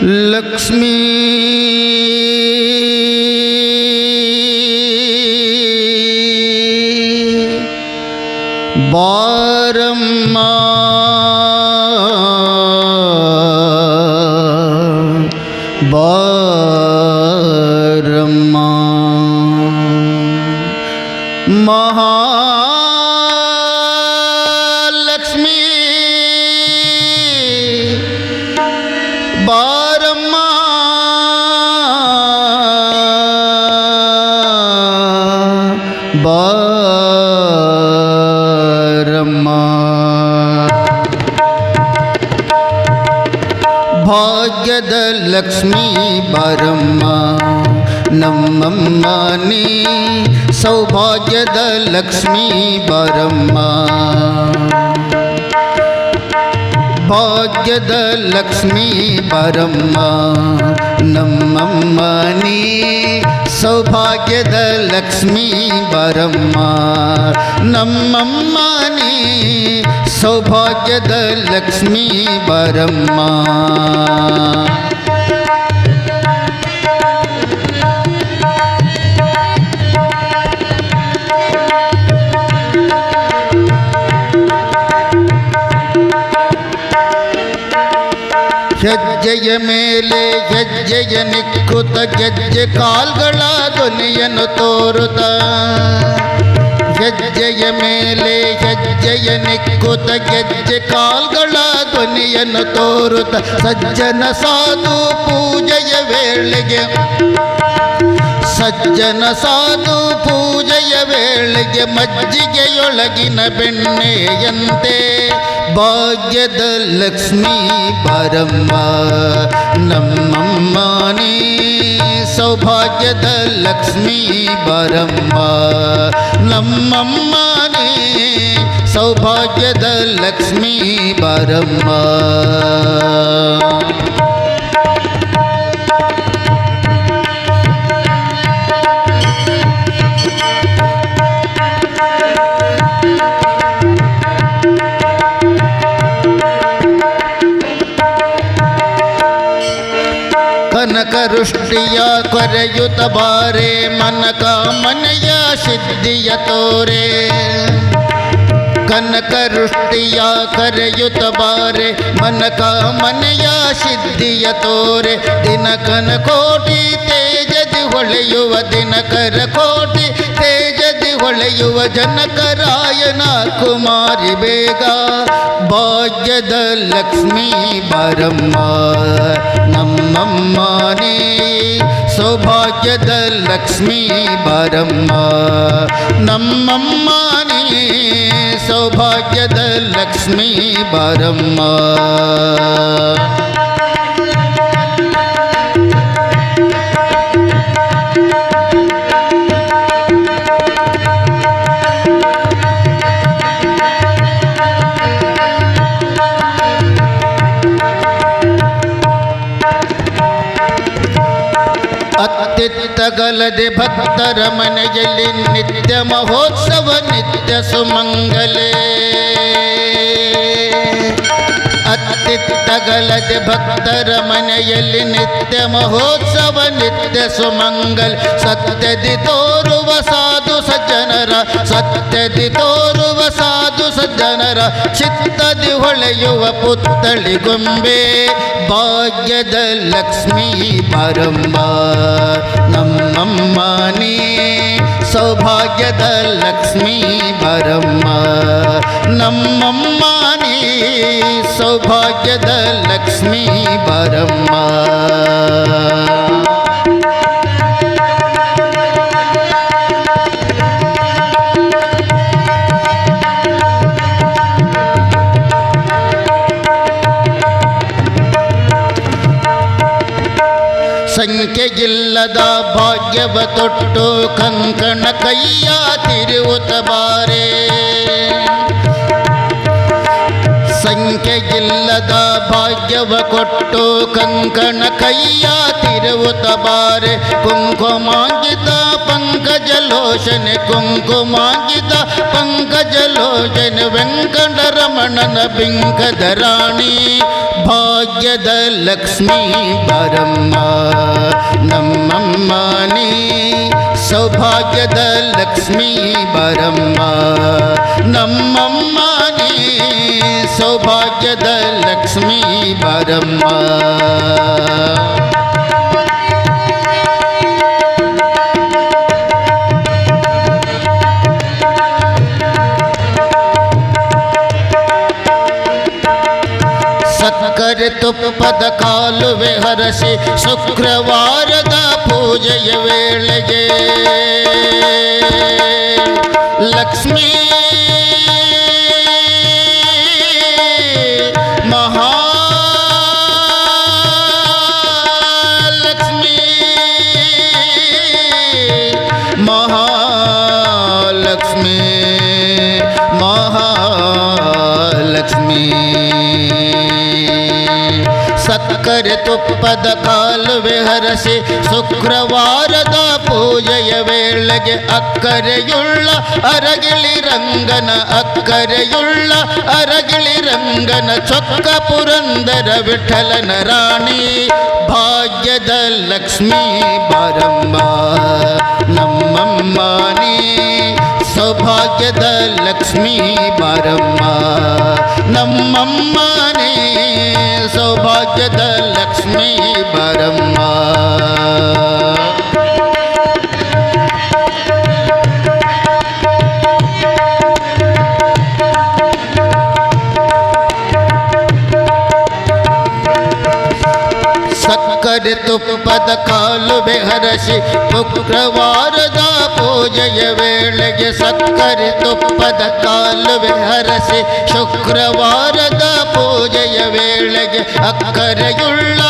લક્ષ્મી બારમ્મા બારમ્મા મહા ಬಾರಮ್ಮ ನಮ್ಮಮ್ಮ ನೀ ಸೌಭಾಗ್ಯದ ಲಕ್ಷ್ಮೀ ಬಾರಮ್ಮ ಭಾಗ್ಯದ ಲಕ್ಷ್ಮೀ ಬರಮ್ಮ ನಮ್ಮಮ್ಮ ನೀ ಸೌಭಾಗ್ಯದ ಲಕ್ಷ್ಮೀ ಬರಮ್ಮ ನಮ್ಮಮ್ಮ ನೀ ಸೌಭಾಗ್ಯದ ಲಕ್ಷ್ಮೀ ಹೆಜ್ಜೆಯ ಮೇಲೆ ಹೆಜ್ಜೆಯ ನಿಕ್ಕುತ್ತ ಗೆಜ್ಜೆ ಕಾಲ್ಗಳ ಧ್ವನಿಯನ್ನು ತೋರುತ್ತ. ಹೆಜ್ಜೆಯ ಮೇಲೆ ಹೆಜ್ಜೆಯ ನಿಕ್ಕುತ್ತ ಗೆಜ್ಜೆ ಕಾಲ್ಗಳ ಧ್ವನಿಯನ್ನು ತೋರುತ್ತ. ಸಜ್ಜನ ಸಾಧು ಪೂಜೆಯ ವೇಳೆಗೆ, ಸಜ್ಜನ ಸಾಧು ಪೂಜೆಯ ವೇಳೆಗೆ ಮಜ್ಜಿಗೆಯೊಳಗಿನ ಬೆಣ್ಣೆಯಂತೆ ಭಾಗ್ಯದ ಲಕ್ಷ್ಮೀ ಬರಮ್ಮ ನಮ್ಮಮ್ಮ ನೀ ಸೌಭಾಗ್ಯದ ಲಕ್ಷ್ಮೀ ಬರಮ್ಮ ನಮ್ಮಮ್ಮ ನೀ ಸೌಭಾಗ್ಯದ ಲಕ್ಷ್ಮೀ ಬರಮ್ಮ ಕನಕ ವೃಷ್ಟಿಯ ಕೊರೆಯುತ್ತ ಬಾರೆ ಮನಕ ಮನೆಯ ಸಿದ್ಧಿಯ ತೋರೆ ಕನಕ ವೃಷ್ಟಿಯ ಕರೆಯುತ್ತ ಬಾರೆ ಮನಕ ಮನೆಯ ಸಿದ್ಧಿಯ ತೋರೆ ದಿನಕನ ಕೋಟಿ ತೇಜದಿ ಹೊಳೆಯುವ ದಿನಕರ ಕೋಟಿ ತೇಜದಿ ಹೊಳೆಯುವ ಜನಕರಾಯನ ಕುಮಾರಿ ಬೇಗ. ಭಾಗ್ಯದ ಲಕ್ಷ್ಮೀ ಬರಮ್ಮ, ನಮ್ಮಮ್ಮ ನೀ ಸೌಭಾಗ್ಯದ ಲಕ್ಷ್ಮೀ ಬರಮ್ಮ. ನಮ್ಮಮ್ಮ ನೀ ಸೌಭಾಗ್ಯದ ಲಕ್ಷ್ಮೀ ಬರಮ್ಮ. जगलदे भक्त रमण जली नित्य महोत्सव नित्य सुमंगले। ಅತ್ತಿತ್ತಗಲದೆ ಭಕ್ತರ ಮನೆಯಲ್ಲಿ ನಿತ್ಯ ಮಹೋತ್ಸವ, ನಿತ್ಯ ಸುಮಂಗಲ್. ಸತ್ಯದಿ ತೋರುವ ಸಾಧು ಸಜ್ಜನರ, ಸತ್ಯದಿ ತೋರುವ ಸಾಧು ಸಜ್ಜನರ. ಚಿತ್ತದಿ ಹೊಳೆಯುವ ಪುತ್ತಳಿ ಗೊಂಬೆ, ಭಾಗ್ಯದ ಲಕ್ಷ್ಮೀ ಪರಮ್ಮ. ನಮ್ಮಮ್ಮ ನೀ ಸೌಭಾಗ್ಯದ ಲಕ್ಷ್ಮೀ ಪರಮ್ಮ. ನಮ್ಮಮ್ಮ ನೀ ಸೌಭಾಗ್ಯದ ಲಕ್ಷ್ಮೀ ಬರಮ್ಮ. ಸಂಖ್ಯೆಗಿಲ್ಲದ ಭಾಗ್ಯವ ತೊಟ್ಟು ಕಂಕಣ ಕೈಯ ತಿರುವುತ ಬಾರೆ. ಸಂಖ್ಯೆಗಿಲ್ಲದ ಭಾಗ್ಯವ ಕೊಟ್ಟು ಕಂಕಣ ಕೈಯ ತಿರುವುತ ಬಾರೆ. ಕುಂಕುಮಾಗಿದ ಪಂಕಜಲೋಷನೆ ಕುಂಕುಮಾಗಿದ ಪಂಕಜಲೋಷನೆ ವೆಂಕಟರಮಣನ ಬಿಂಕದ ರಾಣಿ. ಭಾಗ್ಯದ ಲಕ್ಷ್ಮೀ ಬರಮ್ಮ ನಮ್ಮಮ್ಮಾನಿ ಸೌಭಾಗ್ಯದ ಲಕ್ಷ್ಮೀ ಬರಮ್ಮ, ನಮ್ಮಮ್ಮ सौभाग्य द लक्ष्मी बरम्मा सत्कर तुप पद कालुवे हरसि शुक्रवारद पूजय वेळगे। लक्ष्मी ತುಪ್ಪದ ಕಾಲುವೆ ಹರಸಿ ಶುಕ್ರವಾರದ ಪೂಜೆಯ ವೇಳೆಗೆ ಅಕ್ಕರೆಯುಳ್ಳ ಅರಗಿಳಿ ರಂಗನ ಅಕ್ಕರೆಯುಳ್ಳ ಅರಗಿಳಿ ರಂಗನ ಚೊಕ್ಕ ಪುರಂದರ ವಿಠಲನ ರಾಣಿ ಭಾಗ್ಯದ ಲಕ್ಷ್ಮೀ ಬಾರಮ್ಮ ನಮ್ಮಮ್ಮನಿ ಸೌಭಾಗ್ಯದ ಲಕ್ಷ್ಮೀ ಬಾರಮ್ಮ ನಮ್ಮಮ್ಮನೇ ಸೌಭಾಗ್ಯದ ಲಕ್ಷ್ಮೀ ತುಪ್ಪದ ಕಾಲುವೆ ಹರಸಿ ಶುಕ್ರವಾರದ ಪೂಜೆಯ ವೇಳೆಗೆ ಸಕ್ಕರೆ ತುಪ್ಪದ ಕಾಲುವೆ ಹರಸಿ ಶುಕ್ರವಾರದ ಪೂಜೆಯ ವೇಳೆಗೆ ಅಕ್ಕರೆಯುಳ್ಳ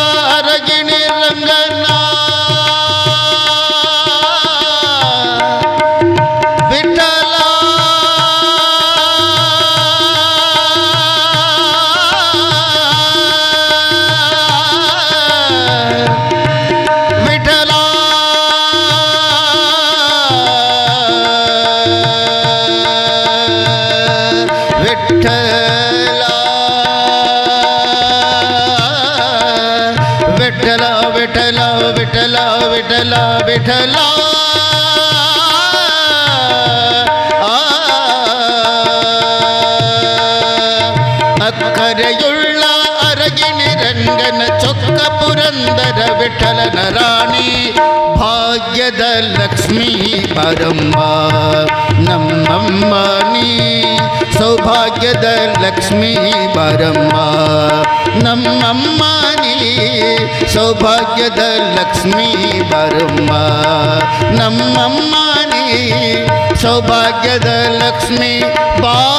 വിട്ടല വിട്ടല വിട്ടല. അക്കരയുള്ള അരകിണി രംഗന ചൊക്ക പുരന്തര വിട്ടലന റാണി. ഭാഗ്യദ ലക്ഷ്മി പരമ്മ നമ്മമ്മ നീ. ನೀ ಸೌಭಾಗ್ಯದ ಲಕ್ಷ್ಮೀ ಬರಮ್ಮ. ನಮ್ಮಮ್ಮ ಸೌಭಾಗ್ಯದ ಲಕ್ಷ್ಮೀ ಬರಮ್ಮ. ನಮ್ಮಮ್ಮ ಸೌಭಾಗ್ಯದ ಲಕ್ಷ್ಮೀ ಬಾ